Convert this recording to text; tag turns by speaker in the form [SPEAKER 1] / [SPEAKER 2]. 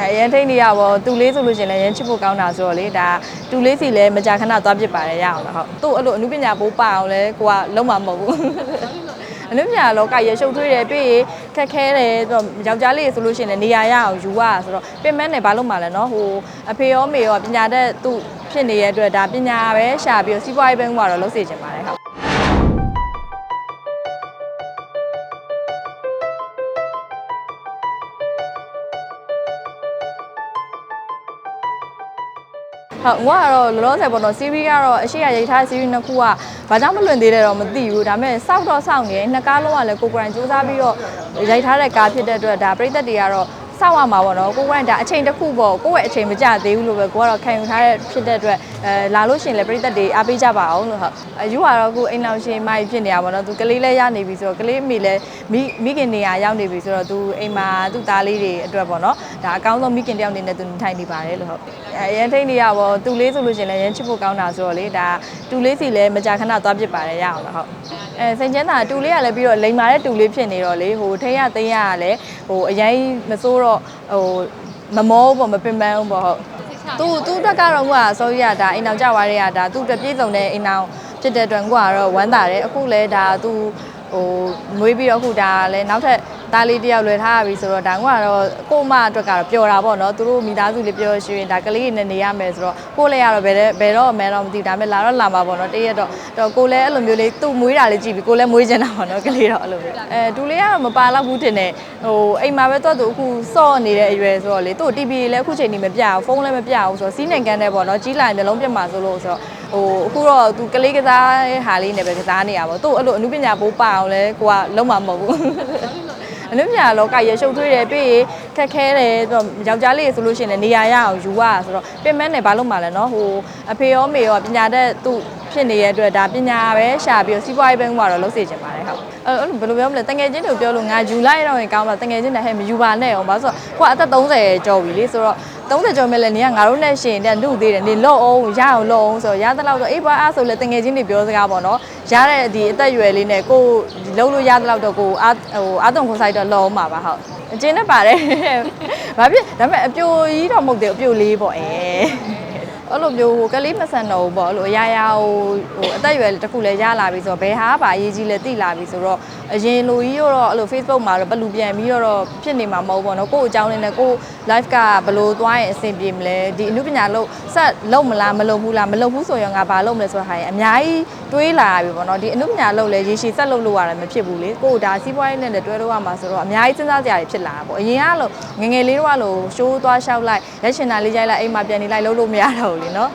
[SPEAKER 1] အဲရန်ထိန်နေရပေါ့တူလေးဆိုလို့ရှရင်လည်းရန်ချစ်ဖို့ကောင်းတာဆိုတော့လေဒါတူလေးစီလည်းမကြာခဏသွားပြစ်ပါတယ်ရအောင်လားဟုတ်သူ့အဲ့လိုအမှုပညာပိုးပအောင်လဲကိုကလုံးဝမဟုတ်ဘူးအနုပညာလောကရရှုပ်ထွေးတယ်တွေ့ရခက်ခဲတယ်သူယောက်ျားလေးဆိုလို့ရှရင်လည်းနေရာရအောင်ယူရဆိုတော့ပြင်မနဲ့ဘာလို့မှလဲနော်ဟိုအဖေရောမေရောပညာတတ်သူ့ဖြစ်နေတဲ့အတွက်ဒါပညာပဲရှာပြီးတော့စီးပွားရေးဘက်ကတော့လုပ်စေချင်ပါတယ်ဟုတ် ဟုတ်ငါကတော့လောလောဆယ်ပေါ့နော် series ကတော့အရှိရရိတ်ထား series နှစ်ခုကဘာကြောင့်မလွင်သေးတယ်တော့မသိဘူးဒါပေမဲ့စောက်တော့စောက်နေတယ်နှစ်ကားလုံးကလည်းကိုကိုရိုင်းစူးစမ်းပြီးတော့ရိုက်ထားတဲ့ကားဖြစ်တဲ့အတွက်ဒါပြည်သက်တွေကတော့ စောက်ရမှာပေါ့နော်ကိုကိုရိုင်းဒါအချိန်တစ်ခုပေါ့ကိုယ့်ရဲ့အချိန်မကျသေးဘူးလို့ပဲကိုကတော့ခံယူထားတဲ့ဖြစ်တဲ့အတွက်အဲလာလို့ရှိရင်လည်းပြည်သက်တွေအားပေးကြပါအောင်လို့ဟုတ်အယူကတော့ကိုအိမ်အောင်ရှင်မိုက်ဖြစ်နေတာပေါ့နော်သူကလေးလည်းရနေပြီဆိုတော့ကလေးအမိလည်းမိမိခင်နေရာရောက်နေပြီဆိုတော့သူအိမ်မှာသူ့သားလေးတွေအတွက်ပေါ့နော်ဒါအကောင်းဆုံးမိခင်တယောက်အနေနဲ့သူနေထိုင်နေပါတယ်လို့ဟုတ်အဲရန်ထိန်နေရပေါ့တူလေးဆိုလို့ရှရင်လည်းရန်ချစ်ဖို့ကောင်းတာဆိုတော့လေဒါတူလေးစီလည်းမကြာခဏသွားပြစ်ပါတယ်ရအောင်လားဟုတ်အဲစိန်ချမ်းသာတူလေးကလည်းပြီးတော့လိန်မာတဲ့တူလေးဖြစ်နေတော့လေဟိုထိန်ရသိန်းရကလည်းဟိုအရင်မစိုးတော့ဟိုမမောပေါ့မပင်ပန်းဘူးပေါ့ဟုတ်သူသူတက်ကတော့ကဆိုရဒါအိမ်အောင်ကြွားတဲ့ကဒါသူ့အတွက်ပြည့်စုံတဲ့အိမ်အောင်ဖြစ်တဲ့အတွက်ကတော့ဝမ်းသာတယ်အခုလည်းဒါသူဟိုမွေးပြီးတော့အခုဒါလည်းနောက်ထပ် သားလေးတယောက်လွယ်ထားရပြီဆိုတော့ဒါကတော့ကို့မအတွက်ကတော့ပျော်တာပေါ့နော်သူတို့မိသားစုလေးပျော်ရွှင်ဒါကလေးတွေနဲ့နေရမယ်ဆိုတော့ကို့လည်းရတော့ဘယ်ဘယ်တော့မဲတော့မသိဒါပေမဲ့လာတော့လာမှာပေါ့နော်တရက်တော့တော့ကိုလည်းအဲ့လိုမျိုးလေးသူ့မွေးတာလေးကြည့်ပြီးကိုလည်းမွေးချင်တာပေါ့နော်ကလေးတော့အဲ့လိုမျိုးအဲဒူလေးကတော့မပါတော့ဘူးတင်တယ်ဟိုအိမ်မှာပဲတော့သူအခုစော့နေတဲ့အရွယ်ဆိုတော့လေသူ့ TV လည်းအခုချိန်นี้မပြဘူးဖုန်းလည်းမပြဘူးဆိုတော့စီးနိုင်ကန်းတဲ့ပေါ့နော်ကြီးလာရင်မျိုးလုံးပြတ်မှာဆိုလို့ဆိုတော့ဟိုအခုတော့သူကလေးကစားတဲ့ဟာလေးနဲ့ပဲကစားနေရပါတော့သူ့အဲ့လိုအမှုပညာပိုးပအောင်လဲကိုကလုံးဝမဟုတ်ဘူး အနုပညာလောကရရှုပ်ထွေးတယ်တွေ့ရခက်ခဲတယ်သူယောက်ျားလေးဆိုလို့ရှိရင်လည်းနေရာရအောင်ယူရဆိုတော့ပြင်မနဲ့ဘာလို့မှလဲနော်ဟိုအဖေရောမေရောပညာတတ်သူ့ ဖြစ်နေတဲ့အတွက်ဒါပညာပဲရှာပြီးတော့စီးပွားရေးဘက်ကတော့လုပ်စေချင်ပါတယ်ဟုတ်အဲ့အဲ့ဘယ်လိုပြောမလဲတငယ်ချင်းတို့ပြောလို့ငါယူလိုက်တော့ရင်ကောင်းပါတငယ်ချင်းတွေဟဲ့မယူပါနဲ့အောင်ဘာလို့ဆိုတော့ကိုကအသက်30ကျော်ပြီလေဆိုတော့30ကျော်မဲ့လည်းနေကငါတို့နဲ့ရှင်တဲ့လူသေးတယ်နေလော့အောင်ရအောင်လော့အောင်ဆိုတော့ရသလောက်တော့အေးပွားအားဆိုလည်းတငယ်ချင်းတွေပြောစကားပေါ့နော်ရတဲ့ဒီအသက်အရွယ်လေးနဲ့ကိုလှုပ်လို့ရသလောက်တော့ကိုအားဟိုအားသွန်ခွန်ဆိုင်တော့လော့အောင်ပါပါဟုတ်အကျင်းနဲ့ပါတယ်ဘာဖြစ်ဒါပေမဲ့အပြိုကြီးတော့မဟုတ်သေးဘူးအပြိုလေးပေါ့အဲ အဲ့လိုမျိုးဟိုကလေးမဆန်တော့ဘူးပေါ့အဲ့လိုအရာရာဟိုဟိုအသက်အရွယ်တစ်ခုလည်းရလာပြီဆိုတော့ဘယ်ဟာပါအရေးကြီးလဲသိလာပြီဆိုတော့ အရင်လိုကြီးတော့အဲ့လို Facebook မှာတော့ဘလူပြန်ပြီးတော့ဖြစ်နေမှာမဟုတ်ဘူးပေါ့နော်ကိုယ့်အကြောင်းလေးနဲ့ကိုယ့် live ကဘယ်လိုသွားရင်အဆင်ပြေမလဲဒီအမှုပညာလို့ဆက်လုံးမလားမလုံးဘူးလားမလုံးဘူးဆိုရင်ငါဘာလုံးမလဲဆိုတာဟာအများကြီးတွေးလာပြီပေါ့နော်ဒီအမှုပညာလုံးလဲရေရှည်ဆက်လုံးလို့ရတယ်မဖြစ်ဘူးလေကိုယ့်ဒါစီးပွားရေးနဲ့လည်းတွဲလို့ရမှာဆိုတော့အများကြီးစဉ်းစားကြရတယ်ဖြစ်လာတာပေါ့အရင်ကလို့ငငယ်လေးတော့လို့ရှိုးသွားလျှောက်လိုက်လက်ရှင်တာလေးရိုက်လိုက်အိမ်မှာပြန်နေလိုက်လုံးလို့မရတော့ဘူးလीနော်